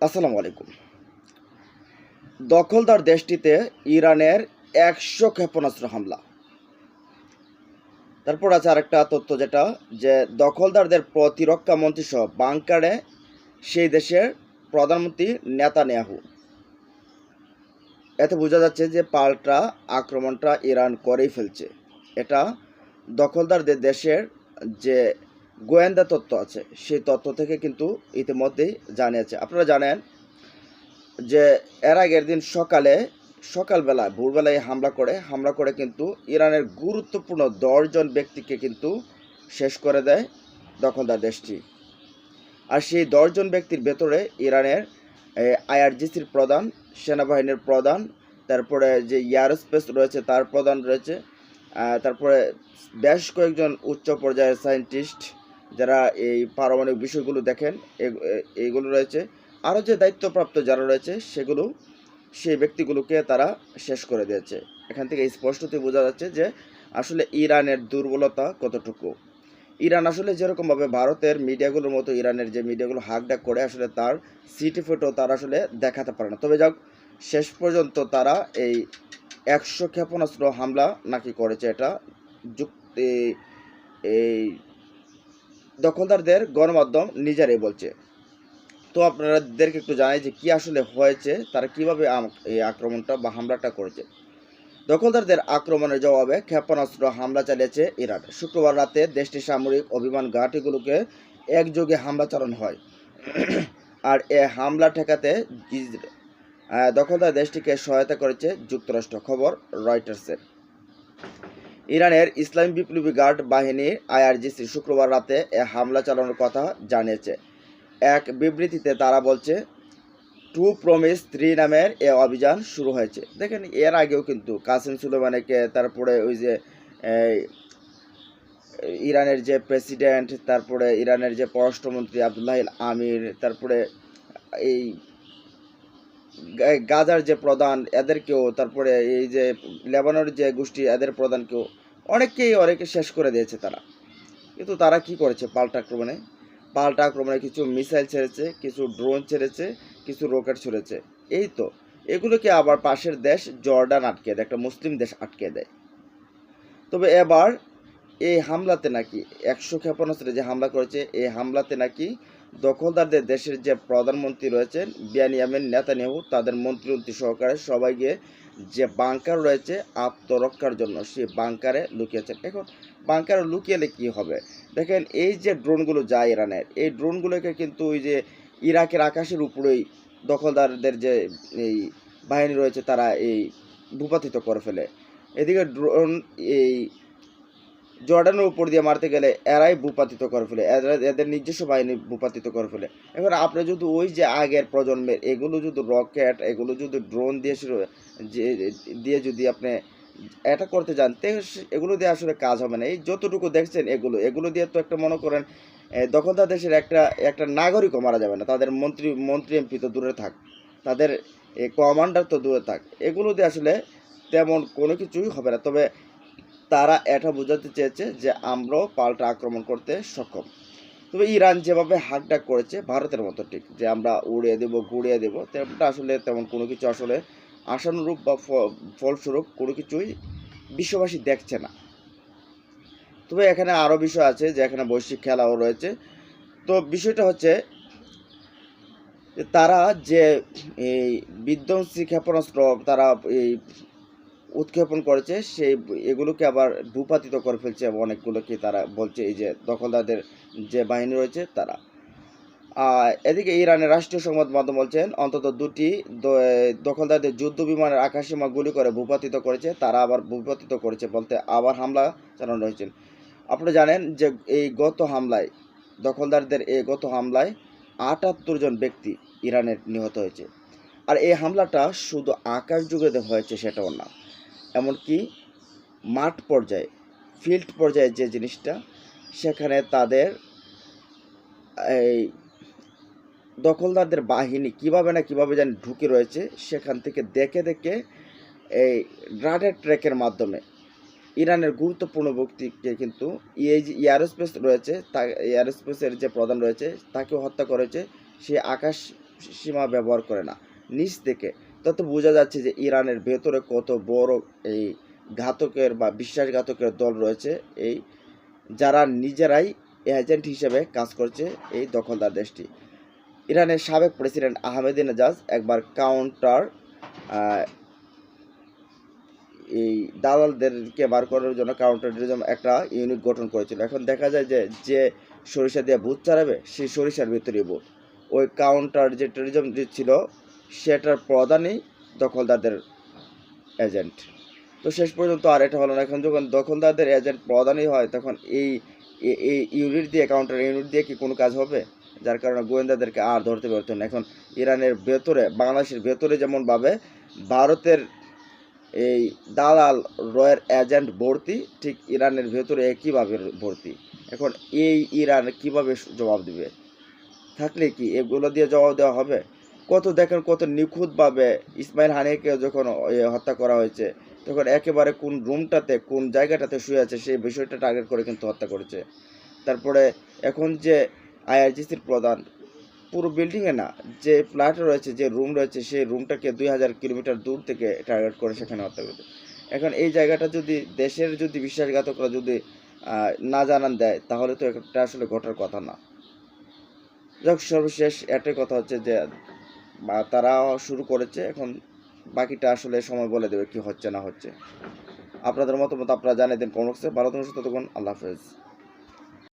আসসালামু আলাইকুম। দখলদার দেশটিতে ইরানের একশো ক্ষেপণাস্ত্র হামলা। তারপর আছে আরেকটা তথ্য যেটা, যে দখলদারদের প্রতিরক্ষা মন্ত্রী সহ বাংকারে সেই দেশের প্রধানমন্ত্রী নেতানিয়াহু। এতে বোঝা যাচ্ছে যে পাল্টা আক্রমণটা ইরান করেই ফেলছে। এটা দখলদারদের দেশের যে গোয়েন্দা তত্ত্ব আছে, সেই তত্ত্ব থেকে কিন্তু ইতিমধ্যেই জানিয়েছে। আপনারা জানেন যে এর আগের দিন সকালে, সকালবেলা, ভোরবেলায় হামলা করে হামলা করে কিন্তু ইরানের গুরুত্বপূর্ণ দশজন ব্যক্তিকে কিন্তু শেষ করে দেয় দখলদার দেশটি। আর সেই দশজন ব্যক্তির ভেতরে ইরানের আইআরজিসির প্রধান, সেনাবাহিনীর প্রধান, তারপরে যে এয়ারস্পেস রয়েছে তার প্রধান রয়েছে তারপরে বেশ কয়েকজন উচ্চ পর্যায়ের সায়েন্টিস্ট যারা এই পারমাণবিক বিষয়গুলো দেখেন এইগুলো রয়েছে। আরও যে দায়িত্বপ্রাপ্ত যারা রয়েছে, সেগুলো সেই ব্যক্তিগুলোকে তারা শেষ করে দিয়েছে। এখান থেকে স্পষ্টতই বোঝা যাচ্ছে যে আসলে ইরানের দুর্বলতা কতটুকু। ইরান আসলে যেরকমভাবে ভারতের মিডিয়াগুলোর মতো ইরানের যে মিডিয়াগুলো হাক ডাক করে, আসলে তার সিটি ফটো তারা আসলে দেখাতে পারে না। তবে যাক, শেষ পর্যন্ত তারা এই একশো ক্ষেপণাস্ত্র হামলা নাকি করেছে এটা যুক্তি, এই দখলদারদের গণমাধ্যম নিজেরাই বলছে। তো আপনাদেরকে একটু জানাই যে কি আসলে হয়েছে, তারা কীভাবে এই আক্রমণটা বা হামলাটা করেছে। দখলদারদের আক্রমণের জবাবে ক্ষেপণাস্ত্র হামলা চালিয়েছে ইরান। শুক্রবার রাতে দেশটির সামরিক অভিমান ঘাঁটিগুলোকে একযোগে হামলা চালানো হয়। আর এ হামলা ঠেকাতে দখলদার দেশটিকে সহায়তা করেছে যুক্তরাষ্ট্র। খবর রয়টার্সের। ইরানের ইসলামী বিপ্লবী গার্ড বাহিনীর আইআরজিসি শুক্রবার রাতে এ হামলা চালানোর কথা জানিয়েছে। এক বিবৃতিতে তারা বলছে, টু প্রমিস থ্রি নামের এ অভিযান শুরু হয়েছে। দেখেন, এর আগেও কিন্তু কাসিম সুলেমানিকে, তারপরে ওই যে ইরানের যে প্রেসিডেন্ট, তারপরে ইরানের যে পররাষ্ট্রমন্ত্রী আবদুল্লাহ আমির, তারপরে এই গাজার যে প্রধান, এদেরকেও, তারপরে এই যে লেবাননের যে গোষ্ঠী, এদের প্রধানকেও অনেককেই অনেকে শেষ করে দিয়েছে তারা। কিন্তু তারা কি করেছে? পাল্টা আক্রমণে। পাল্টা আক্রমণে কিছু মিসাইল ছেড়েছে, কিছু ড্রোন ছেড়েছে, কিছু রকেট ছুড়েছে। এই তো, এগুলোকে আবার পাশের দেশ জর্ডান আটকে দেয়, একটা মুসলিম দেশ আটকে দেয়। তবে এবার এই হামলাতে নাকি একশো ক্ষেপণাস্ত্রে যে হামলা করেছে এই হামলাতে নাকি দখলদারদের দেশের যে প্রধানমন্ত্রী রয়েছেন বিয়ানিয়ামিন নেতানিয়াহু, তাদের মন্ত্রী সহকারে সবাই গিয়ে যে বাংকার রয়েছে আত্মরক্ষার জন্য, সে বাংকারে লুকিয়েছেন এখন বাংকারে লুকিয়েলে কি হবে? দেখেন, এই যে ড্রোনগুলো যায় ইরানের, এই ড্রোনগুলোকে কিন্তু ওই যে ইরাকের আকাশের উপরেই দখলদারদের যে এই বাহিনী রয়েছে, তারা এই ভূপাতিত করে ফেলে। এদিকে ড্রোন এই জর্ডানের উপর দিয়ে মারতে গেলে এরাই ভূপাতিত করে ফেলে। এদের নিজস্ব বাহিনী ভূপাতিত করে ফেলে। এবার আপনি যদি ওই যে আগের প্রজন্মের, এগুলো যদি রকেট, এগুলো যদি ড্রোন দিয়ে দিয়ে যদি আপনি এটা করতে যান এগুলো দিয়ে আসলে কাজ হবে না। এই যতটুকু দেখছেন এগুলো এগুলো দিয়ে তো একটা মনে করেন দখলদার দেশের একটা একটা নাগরিকও মারা যাবে না। তাদের মন্ত্রী মন্ত্রী এমপি তো দূরে থাক, তাদের কমান্ডার তো দূরে থাক। এগুলো দিয়ে আসলে তেমন কোনো কিছুই হবে না। তবে তারা এটা বোঝাতে চেয়েছে যে আমরাও পাল্টা আক্রমণ করতে সক্ষম। তবে ইরান যেভাবে হাকডাক করেছে, ভারতের মতো ঠিক, যে আমরা উড়িয়ে দেব গুড়িয়ে দেব, তেমনটা আসলে তেমন কোনো কিছু আসলে আশানুরূপ বা ফলস্বরূপ কোনো কিছুই বিশ্ববাসী দেখছে না। তবে এখানে আরও বিষয় আছে যে এখানে বৈশ্বিক খেলাও রয়েছে। তো বিষয়টা হচ্ছে তারা যে এই বিধ্বংসী ক্ষেপণাস্ত্র, তারা এই উৎক্ষেপণ করেছে, সেই এগুলোকে আবার ভূপাতিত করে ফেলছে অনেকগুলোকে তারা বলছে এই যে দখলদারদের যে বাহিনী রয়েছে তারা। এদিকে ইরানের রাষ্ট্রীয় সংবাদ মাধ্যম বলছেন, অন্তত দুটি দখলদারদের যুদ্ধ বিমানের আকাশসীমা গুলি করে ভূপাতিত করেছে, তারা আবার ভূপাতিত করেছে বলতে আবার হামলা চালানো হয়েছে। আপনারা জানেন যে এই গত হামলায়, দখলদারদের এই গত হামলায় আটাত্তর জন ব্যক্তি ইরানের নিহত হয়েছে। আর এই হামলাটা শুধু আকাশ যুগে হয়েছে সেটাও না। এমনকি মাঠ পর্যায়ে ফিল্ড পর্যায়ে যে জিনিসটা, সেখানে তাদের এই দখলদারদের বাহিনী কীভাবে না কীভাবে জানি ঢুকে রয়েছে, সেখান থেকে দেখে দেখে এই রাডার ট্র্যাকের মাধ্যমে। ইরানের গুরুত্বপূর্ণ ব্যক্তিকে কিন্তু এই যে এয়ারোস্পেস রয়েছে, তা এয়ারোস্পেসের যে প্রধান রয়েছে, তাকেও হত্যা করেছে, সে আকাশ সীমা ব্যবহার করে না। নিচ থেকে তত বোঝা যাচ্ছে যে ইরানের ভেতরে কত বড় এই ঘাতকের বা বিশ্বাসঘাতকের দল রয়েছে। এই যারা নিজেরাই এজেন্ট হিসেবে কাজ করছে এই দখলদার দেশটি। ইরানের সাবেক প্রেসিডেন্ট আহমেদিনেজাজ একবার কাউন্টার এই দালালদেরকে বার করার জন্য কাউন্টার টেরিজম একটা ইউনিট গঠন করেছিল। এখন দেখা যায় যে যে সরিষা দিয়ে ভূত চালাবে, সেই সরিষার ভিতরে ভূত। ওই কাউন্টার যে টেরিজম ছিল সেটার প্রধানই দখলদারদের এজেন্ট। তো শেষ পর্যন্ত আর এটা হলো না। এখন যখন দখলদারদের এজেন্ট প্রধানই হয়, তখন এই এই ইউনিট দিয়ে কাউন্টার ইউনিট দিয়ে কি কোনো কাজ হবে? যার কারণে গোয়েন্দাদেরকে আর ধরতে পারতো না। এখন ইরানের ভেতরে, বাংলাদেশের ভেতরে যেমনভাবে ভারতের এই দালাল রয়ের এজেন্ট ভর্তি, ঠিক ইরানের ভেতরে একইভাবে ভর্তি। এখন এই ইরান কীভাবে জবাব দেবে? থাকলে কি এগুলো দিয়ে জবাব দেওয়া হবে? কত দেখেন কত নিখুঁতভাবে ইসমাইল হানিকে যখন হত্যা করা হয়েছে, তখন একেবারে কোন রুমটাতে, কোন জায়গাটাতে শুয়ে আছে সেই বিষয়টা টার্গেট করে কিন্তু হত্যা করেছে। তারপরে এখন যে আইআরজিসির প্রধান, পুরো বিল্ডিংয়ে না, যে ফ্ল্যাট রয়েছে, যে রুম রয়েছে, সেই রুমটাকে দুই হাজার কিলোমিটার দূর থেকে টার্গেট করে সেখানে হত্যা করতে এখন এই জায়গাটা যদি দেশের যদি বিশ্বাসঘাতকরা যদি না জানান দেয়, তাহলে তো এটা আসলে ঘটার কথা না। যাক, সর্বশেষ একটাই কথা হচ্ছে যে বা তারা শুরু করেছে, এখন বাকিটা আসলে সময় বলে দেবে কি হচ্ছে না হচ্ছে। আপনাদের মতামত আপনারা জানিয়ে দিন কমেন্টসে ভালো থাকুন, সুস্থ থাকুন, আল্লাহ হাফেজ।